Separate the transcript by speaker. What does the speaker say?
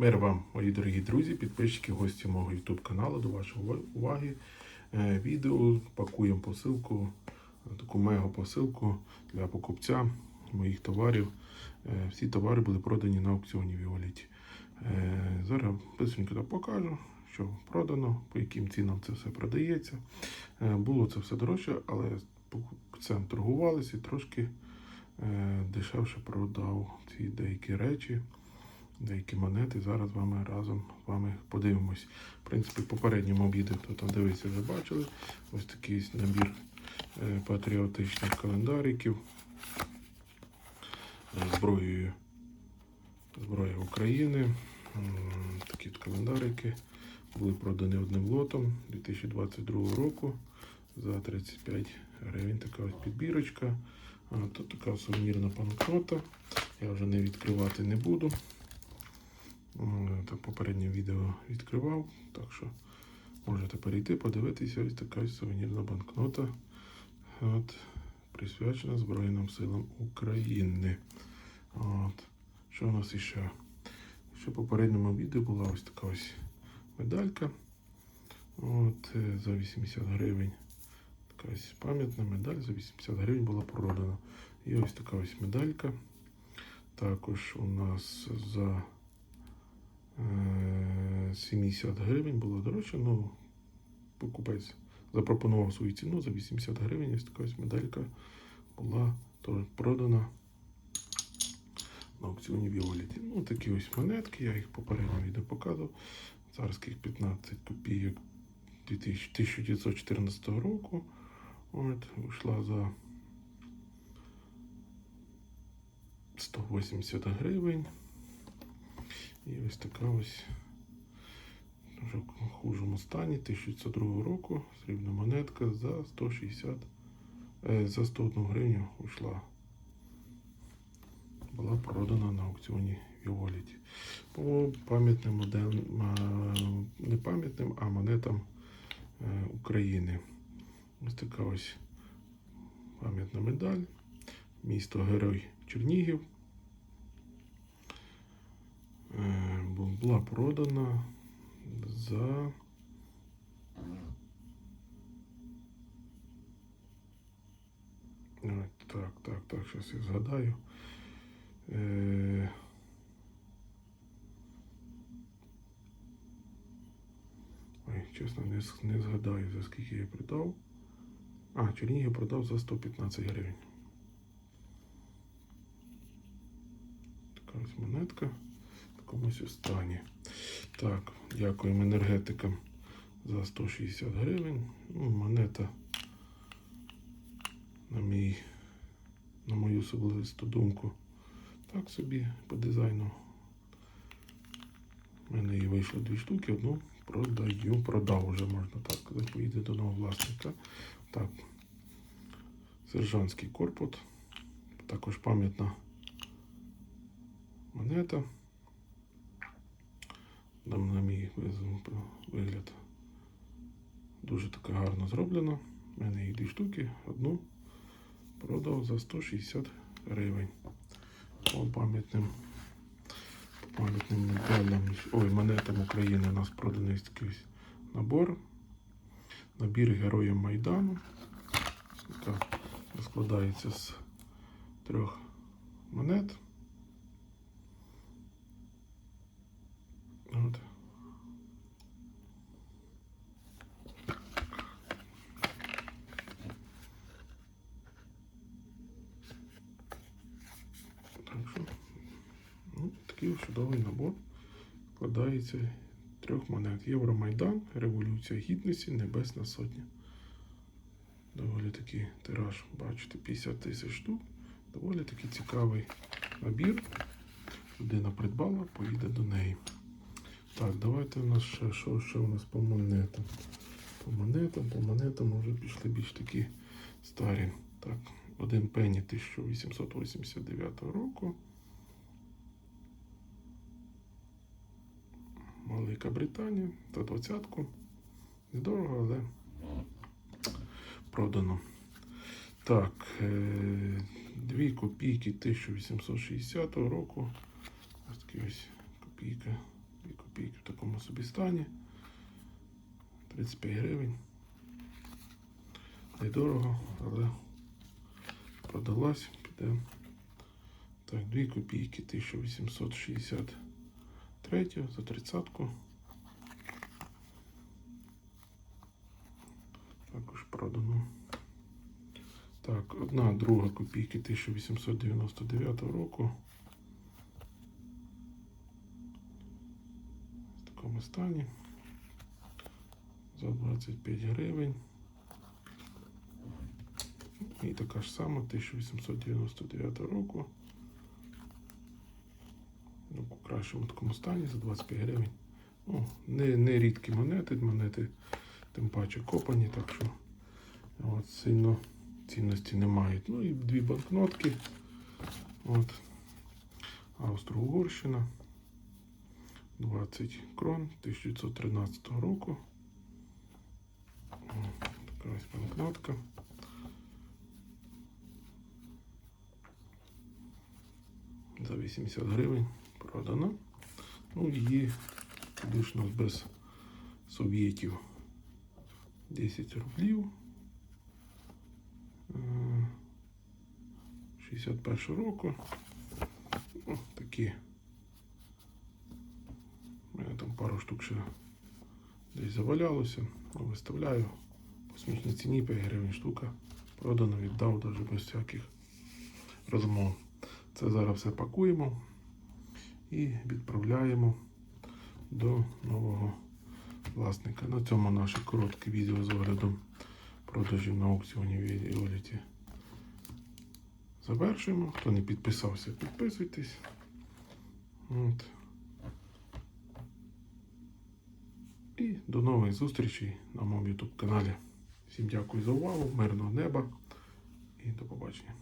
Speaker 1: Мир вам, мої дорогі друзі, підписчики, гості мого YouTube каналу. До вашої уваги. Е, Відео пакуємо посилку, таку мега посилку для покупця моїх товарів. Е, Всі товари були продані на аукціоні Віоліті. Е, Зараз бистренько так покажу, що продано, по яким цінам це все продається. Було це все дорожче, але покупцям торгувалися і трошки дешевше продав ці деякі речі деякі монети. Зараз вами разом з вами подивимось. В принципі, в попередньому відео, хто там дивився, вже бачили. Ось такий набір е, патріотичних календариків зброєю зброя України. Такі календарики були продані одним лотом 2022 року за 35 гривень. Така ось підбірочка. Тут така сувенірна банкнота. Я вже не відкривати не буду. М, Та попереднє відео відкривав, так що можете перейти, подивитися. Ось така сувенірна банкнота. От, присвячена Збройним силам України. От. Що у нас іще? Ще в попередньому відео була ось така ось медалька. От, е, за 80 гривень. Така ось пам'ятна медаль за 80 гривень була продана. І ось така ось медалька. Також у нас за 70 гривень було дорожче. Ну, покупець запропонував свою ціну за 80 гривень. Ось така ось медалька була продана на аукціоні Віоліті. Ну, такі ось монетки, я їх попередньо відео показував. Царських 15 копійок 1914 року. От, вийшла за 180 гривень. І ось така ось вже в хужому стані 1902 року срібна монетка за 160 е, за 101 гривню йшла. Була продана на аукціоні Віоліті. По пам'ятним модем, не пам'ятним, а монетам е, України. Ось така ось пам'ятна медаль. Місто Герой Чернігів. Е, бу- Була продана за Так, так, так, зараз я згадаю. Е... Ой, чесно, не, не згадаю, за скільки я продав. А, Чернігів продав за 115 гривень. Така ось монетка в такомусь стані. Так, дякуємо енергетикам за 160 гривень. Ну, монета на мій, на мою особисту думку. Так собі по дизайну. У мене її вийшло дві штуки, одну продаю, продав уже, можна так сказати, поїде до нового власника. Так. Сержантський корпус. Також пам'ятна монета. Там на мій вигляд дуже така гарно зроблена. У мене їх дві штуки, одну продав за 160 гривень. По пам'ятним пам'ятним медалям, ой, монетам України у нас проданий такий набор. Набір Героїв Майдану. Яка складається з трьох монет. От. Так що, ну, такий чудовий набор складається з трьох монет. Євромайдан, Революція Гідності, Небесна Сотня. Доволі такий тираж, бачите, 50 тисяч штук. Доволі такий цікавий набір. Людина придбала, поїде до неї. Так, давайте у нас ще що ще у нас по монетам. По монетам, по монетам вже пішли більш такі старі. Так, один пенні 1889 року. Велика Британія за двадцятку. Недорого, але продано. Так, е, дві копійки 1860 року. Ось такі ось копійка гарному собі стані. 35 гривень. Недорого, але продалась, піде. Так, 2 копійки 1863 за тридцятку. Також продано. Так, одна друга копійки 1899 року. В такому стані. За 25 гривень. І така ж сама 1899 року. Ну, у кращому такому стані за 25 гривень. Ну, не, не рідкі монети, монети тим паче копані, так що от, сильно цінності не мають. Ну і дві банкнотки. От. Австро-Угорщина. 20 крон 1913 року. Така ось банкнотка. За 80 гривень продано. Ну, її, звісно, без совєтів. 10 рублів. Е, 61 року. О, такі. У мене там пару штук ще десь завалялося. Ну, виставляю. По смішній ціні 5 гривень штука. Продано, віддав навіть без всяких розмов. Це зараз все пакуємо і відправляємо до нового власника. На цьому наше коротке відео з оглядом продажів на аукціоні в Іоліті завершуємо. Хто не підписався, підписуйтесь. От. І до нових зустрічей на моєму YouTube каналі. Всім дякую за увагу, мирного неба і до побачення.